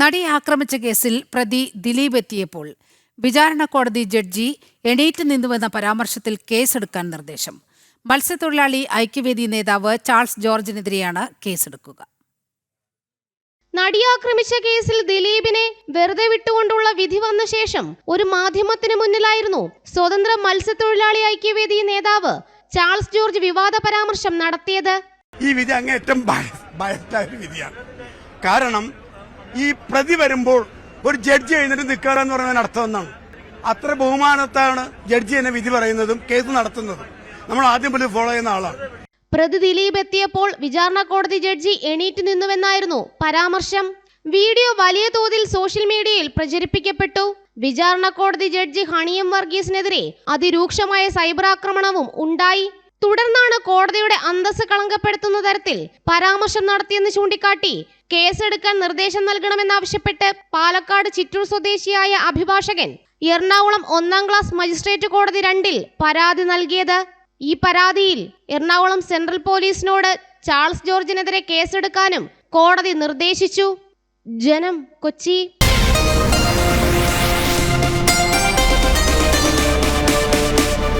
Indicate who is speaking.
Speaker 1: നടിയെ ആക്രമിച്ച കേസിൽ പ്രതി ദിലീപ് എത്തിയപ്പോൾ വിചാരണ കോടതി ജഡ്ജി എണീറ്റ് നിന്നുവെന്ന പരാമർശത്തിൽ കേസെടുക്കാൻ നിർദ്ദേശം. മത്സ്യത്തൊഴിലാളി ഐക്യവേദി നേതാവ് ചാൾസ് ജോർജിനെതിരെയാണ് കേസെടുക്കുക.
Speaker 2: നടിയാക്രമിച്ച കേസിൽ ദിലീപിനെ വെറുതെ വിട്ടുകൊണ്ടുള്ള വിധി വന്ന ശേഷം ഒരു മാധ്യമത്തിന് മുന്നിലായിരുന്നു സ്വതന്ത്ര മത്സ്യത്തൊഴിലാളി ഐക്യവേദി നേതാവ് ചാൾസ് ജോർജ് വിവാദ പരാമർശം നടത്തിയത്.
Speaker 3: ഈ വിധി അങ്ങേറ്റം ഭയത്തായ ഒരു വിധിയാണ്. കാരണം ഈ പ്രതി വരുമ്പോൾ ഒരു ജഡ്ജി എഴുന്നേറ്റ് നിൽക്കുക എന്ന് പറയുന്നതിന് അർത്ഥം എന്നാണ്. അത്ര ബഹുമാനത്താണ് ജഡ്ജി എന്നെ വിധി പറയുന്നതും കേസ് നടത്തുന്നതും. നമ്മൾ ആദ്യം മുതൽ ഫോളോ ചെയ്യുന്ന ആളാണ്.
Speaker 2: പ്രതി ദിലീപ് എത്തിയപ്പോൾ വിചാരണ കോടതി ജഡ്ജി എണീറ്റ് നിന്നുവെന്നായിരുന്നു പരാമർശം. വീഡിയോ വലിയ തോതിൽ സോഷ്യൽ മീഡിയയിൽ പ്രചരിപ്പിക്കപ്പെട്ടു. വിചാരണ കോടതി ജഡ്ജി ഹണിയം വർഗീസിനെതിരെ അതിരൂക്ഷമായ സൈബർ ആക്രമണവും ഉണ്ടായി. തുടർന്നാണ് കോടതിയുടെ അന്തസ് കളങ്കപ്പെടുത്തുന്ന തരത്തിൽ പരാമർശം നടത്തിയെന്ന് ചൂണ്ടിക്കാട്ടി കേസെടുക്കാൻ നിർദ്ദേശം നൽകണമെന്നാവശ്യപ്പെട്ട് പാലക്കാട് ചിറ്റൂർ സ്വദേശിയായ അഭിഭാഷകൻ എറണാകുളം ഒന്നാം ക്ലാസ് മജിസ്ട്രേറ്റ് കോടതി രണ്ടിൽ പരാതി നൽകിയത്. ഈ പരാതിയിൽ എറണാകുളം സെൻട്രൽ പോലീസിനോട് ചാൾസ് ജോർജിനെതിരെ കേസെടുക്കാനും കോടതി നിർദ്ദേശിച്ചു. ജനം കൊച്ചി.